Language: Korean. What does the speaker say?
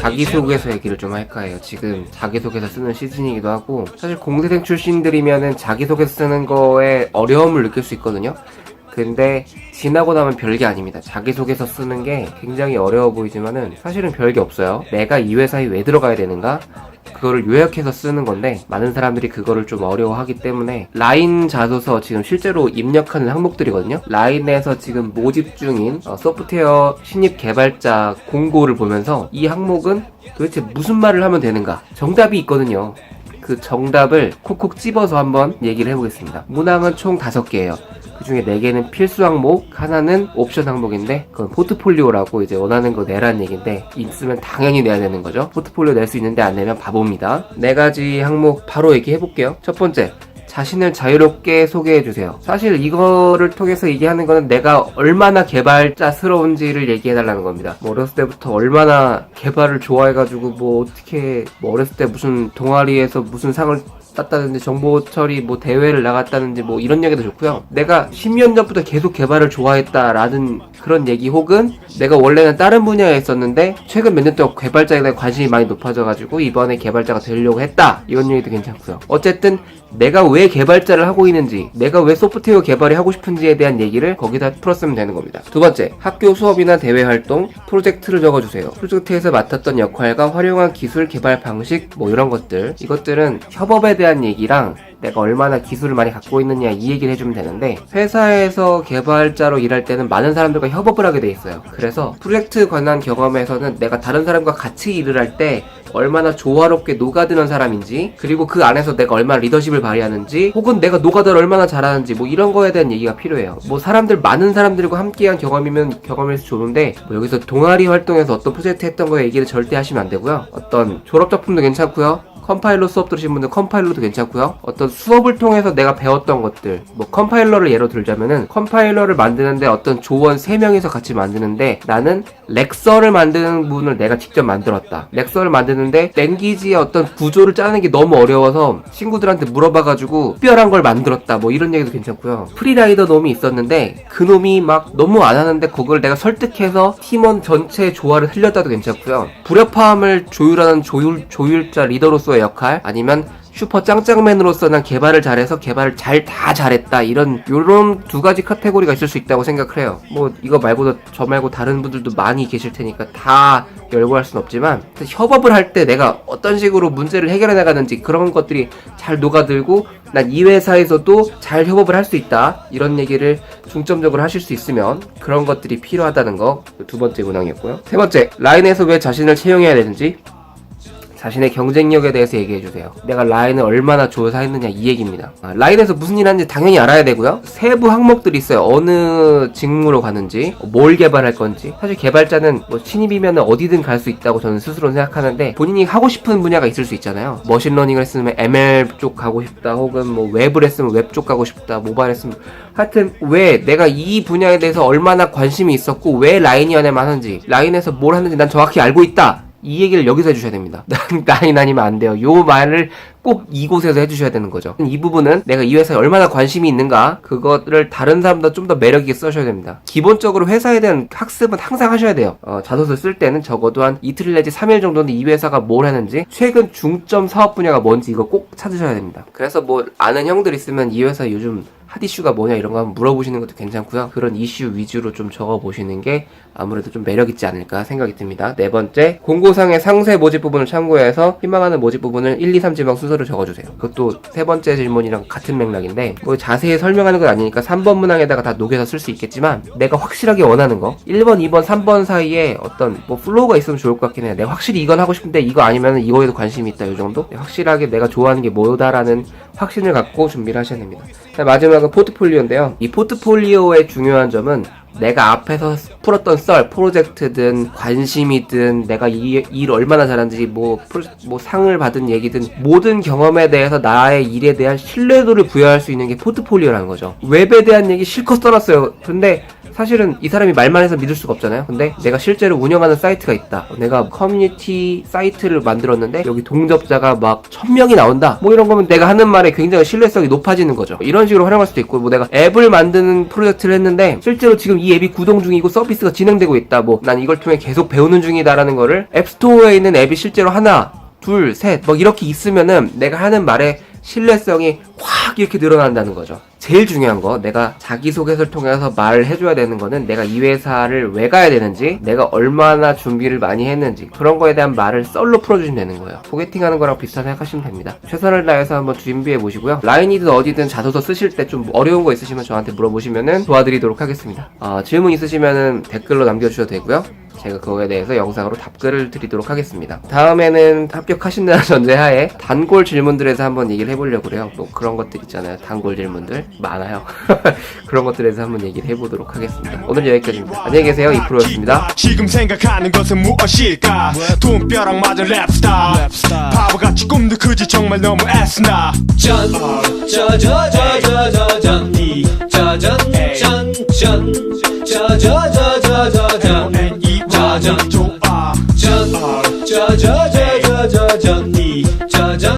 자기소개서 얘기를 좀 할까 해요. 지금 자기소개서 쓰는 시즌이기도 하고 사실 공대생 출신들이면은 자기소개서 쓰는 거에 어려움을 느낄 수 있거든요. 근데 지나고 나면 별게 아닙니다. 자기소개서 쓰는 게 굉장히 어려워 보이지만은 사실은 별게 없어요. 내가 이 회사에 왜 들어가야 되는가? 그거를 요약해서 쓰는 건데 많은 사람들이 그거를 좀 어려워하기 때문에 라인 자소서 지금 실제로 입력하는 항목들이거든요. 라인에서 지금 모집 중인 어, 소프트웨어 신입 개발자 공고를 보면서 이 항목은 도대체 무슨 말을 하면 되는가? 정답이 있거든요. 그 정답을 콕콕 집어서 한번 얘기를 해보겠습니다. 문항은 총 5개예요. 그 중에 4개는 필수 항목, 하나는 옵션 항목인데, 그건 포트폴리오라고 이제 원하는 거 내라는 얘기인데, 있으면 당연히 내야 되는 거죠. 포트폴리오 낼 수 있는데 안 내면 바보입니다. 네 가지 항목 바로 얘기해 볼게요. 첫 번째. 자신을 자유롭게 소개해 주세요. 사실 이거를 통해서 얘기하는 거는 내가 얼마나 개발자스러운지를 얘기해 달라는 겁니다. 뭐 어렸을 때부터 얼마나 개발을 좋아해가지고 뭐 어떻게 뭐 어렸을 때 무슨 동아리에서 무슨 상을 땄다든지 정보 처리 뭐 대회를 나갔다든지 뭐 이런 얘기도 좋고요. 내가 10년 전부터 계속 개발을 좋아했다라는 그런 얘기 혹은 내가 원래는 다른 분야에 있었는데 최근 몇 년 동안 개발자에 대한 관심이 많이 높아져가지고 이번에 개발자가 되려고 했다 이런 얘기도 괜찮고요. 어쨌든 내가 왜 개발자를 하고 있는지 내가 왜 소프트웨어 개발이 하고 싶은지에 대한 얘기를 거기다 풀었으면 되는 겁니다. 두 번째 학교 수업이나 대회 활동 프로젝트를 적어주세요. 프로젝트에서 맡았던 역할과 활용한 기술 개발 방식 뭐 이런 것들 이것들은 협업에 대한 얘기랑 내가 얼마나 기술을 많이 갖고 있느냐 이 얘기를 해주면 되는데 회사에서 개발자로 일할 때는 많은 사람들과 협업을 하게 돼 있어요. 그래서 프로젝트 관한 경험에서는 내가 다른 사람과 같이 일을 할 때 얼마나 조화롭게 녹아드는 사람인지 그리고 그 안에서 내가 얼마나 리더십을 발휘하는지 혹은 내가 노가다를 얼마나 잘하는지 뭐 이런 거에 대한 얘기가 필요해요. 뭐 사람들 많은 사람들과 함께한 경험이면 경험일수 좋은데 뭐 여기서 동아리 활동에서 어떤 프로젝트 했던 거에 얘기를 절대 하시면 안 되고요. 어떤 졸업 작품도 괜찮고요. 컴파일러 수업 들으신 분들 컴파일러도 괜찮고요. 어떤 수업을 통해서 내가 배웠던 것들, 뭐 컴파일러를 예로 들자면은 컴파일러를 만드는데 어떤 조원 3명이서 같이 만드는데 나는 렉서를 만드는 부분을 내가 직접 만들었다. 렉서를 만드는데 랭귀지의 어떤 구조를 짜는 게 너무 어려워서 친구들한테 물어봐가지고 특별한 걸 만들었다. 뭐 이런 얘기도 괜찮고요. 프리라이더 놈이 있었는데 그 놈이 막 너무 안 하는데 그걸 내가 설득해서 팀원 전체 조화를 흘렸다도 괜찮고요. 불협화음을 조율하는 조율, 조율자 리더로서 의 역할 아니면 슈퍼 짱짱맨으로서 난 개발을 잘해서 개발을 잘 다 잘했다 이런 요런 두 가지 카테고리가 있을 수 있다고 생각을 해요. 뭐 이거 말고도 저 말고 다른 분들도 많이 계실 테니까 다 열거할 순 없지만 협업을 할 때 내가 어떤 식으로 문제를 해결해 나가는지 그런 것들이 잘 녹아들고 난 이 회사에서도 잘 협업을 할 수 있다 이런 얘기를 중점적으로 하실 수 있으면 그런 것들이 필요하다는 거 두 번째 문항이었고요. 세 번째 라인에서 왜 자신을 채용해야 되는지 자신의 경쟁력에 대해서 얘기해 주세요. 내가 라인을 얼마나 조사했느냐 이 얘기입니다. 아, 라인에서 무슨 일 하는지 당연히 알아야 되고요. 세부 항목들이 있어요. 어느 직무로 가는지, 뭘 개발할 건지. 사실 개발자는 뭐 신입이면 어디든 갈 수 있다고 저는 스스로 생각하는데 본인이 하고 싶은 분야가 있을 수 있잖아요. 머신러닝을 했으면 ML 쪽 가고 싶다, 혹은 뭐 웹을 했으면 웹 쪽 가고 싶다, 모바일 했으면 하여튼 왜 내가 이 분야에 대해서 얼마나 관심이 있었고 왜 라인이 안에만 하는지, 라인에서 뭘 하는지 난 정확히 알고 있다. 이 얘기를 여기서 해주셔야 됩니다. 라인 아니면 안 돼요. 요 말을 꼭 이곳에서 해주셔야 되는 거죠. 이 부분은 내가 이 회사에 얼마나 관심이 있는가, 그거를 다른 사람보다 좀 더 매력 있게 써셔야 됩니다. 기본적으로 회사에 대한 학습은 항상 하셔야 돼요. 어, 자소서 쓸 때는 적어도 한 이틀 내지 3일 정도는 이 회사가 뭘 하는지, 최근 중점 사업 분야가 뭔지 이거 꼭 찾으셔야 됩니다. 그래서 뭐 아는 형들 있으면 이 회사 요즘 핫 이슈가 뭐냐 이런 거 한번 물어보시는 것도 괜찮고요. 그런 이슈 위주로 좀 적어보시는 게 아무래도 좀 매력있지 않을까 생각이 듭니다. 네 번째, 공고상의 상세 모집 부분을 참고해서 희망하는 모집 부분을 1, 2, 3 지방 순서를 적어주세요. 그것도 세 번째 질문이랑 같은 맥락인데, 뭐 자세히 설명하는 건 아니니까 3번 문항에다가 다 녹여서 쓸 수 있겠지만, 내가 확실하게 원하는 거, 1번, 2번, 3번 사이에 어떤 뭐 플로우가 있으면 좋을 것 같긴 해요. 내가 확실히 이건 하고 싶은데 이거 아니면 이거에도 관심이 있다, 이 정도? 확실하게 내가 좋아하는 게 뭐다라는 확신을 갖고 준비를 하셔야 됩니다. 자, 마지막 은 포트폴리오인데요. 이 포트폴리오의 중요한 점은 내가 앞에서 풀었던 썰, 프로젝트든 관심이든 내가 이 일 얼마나 잘하는지 뭐, 뭐 상을 받은 얘기든 모든 경험에 대해서 나의 일에 대한 신뢰도를 부여할 수 있는 게 포트폴리오라는 거죠. 웹에 대한 얘기 실컷 써놨어요. 근데 사실은 이 사람이 말만 해서 믿을 수가 없잖아요. 근데 내가 실제로 운영하는 사이트가 있다. 내가 커뮤니티 사이트를 만들었는데 여기 동접자가 막 천명이 나온다. 뭐 이런 거면 내가 하는 말에 굉장히 신뢰성이 높아지는 거죠. 이런 식으로 활용할 수도 있고 뭐 내가 앱을 만드는 프로젝트를 했는데 실제로 지금 이 앱이 구동 중이고 서비스가 진행되고 있다. 뭐 난 이걸 통해 계속 배우는 중이다라는 거를 앱스토어에 있는 앱이 실제로 하나 둘, 셋, 뭐 이렇게 있으면은 내가 하는 말에 신뢰성이 확 이렇게 늘어난다는 거죠. 제일 중요한 거, 내가 자기소개서를 통해서 말을 해줘야 되는 거는 내가 이 회사를 왜 가야 되는지, 내가 얼마나 준비를 많이 했는지, 그런 거에 대한 말을 썰로 풀어주시면 되는 거예요. 소개팅 하는 거랑 비슷하게 생각하시면 됩니다. 최선을 다해서 한번 준비해 보시고요. 라인이든 어디든 자소서 쓰실 때 좀 어려운 거 있으시면 저한테 물어보시면은 도와드리도록 하겠습니다. 어, 질문 있으시면은 댓글로 남겨주셔도 되고요. 제가 그거에 대해서 영상으로 답글을 드리도록 하겠습니다. 다음에는 합격하신다는 전제하에 단골 질문들에서 한번 얘기를 해보려고 그래요. 뭐 그런 것들 있잖아요. 단골 질문들 많아요. 그런 것들에서 한번 얘기를 해보도록 하겠습니다. 오늘 여기까지입니다. 안녕히 계세요. 이프로였습니다. 지금 생각하는 것은 무엇일까 돈벼락 맞은 랩스타 바보같이 꿈도 크지 정말 너무 애쓰나 전, 저, 저, 저, 저, 저, 전, 저, 전, 전, 전, 저, 저, 저, N-E-Y 전, 좋아 전, 저, 저, 저, 저, 저, 전,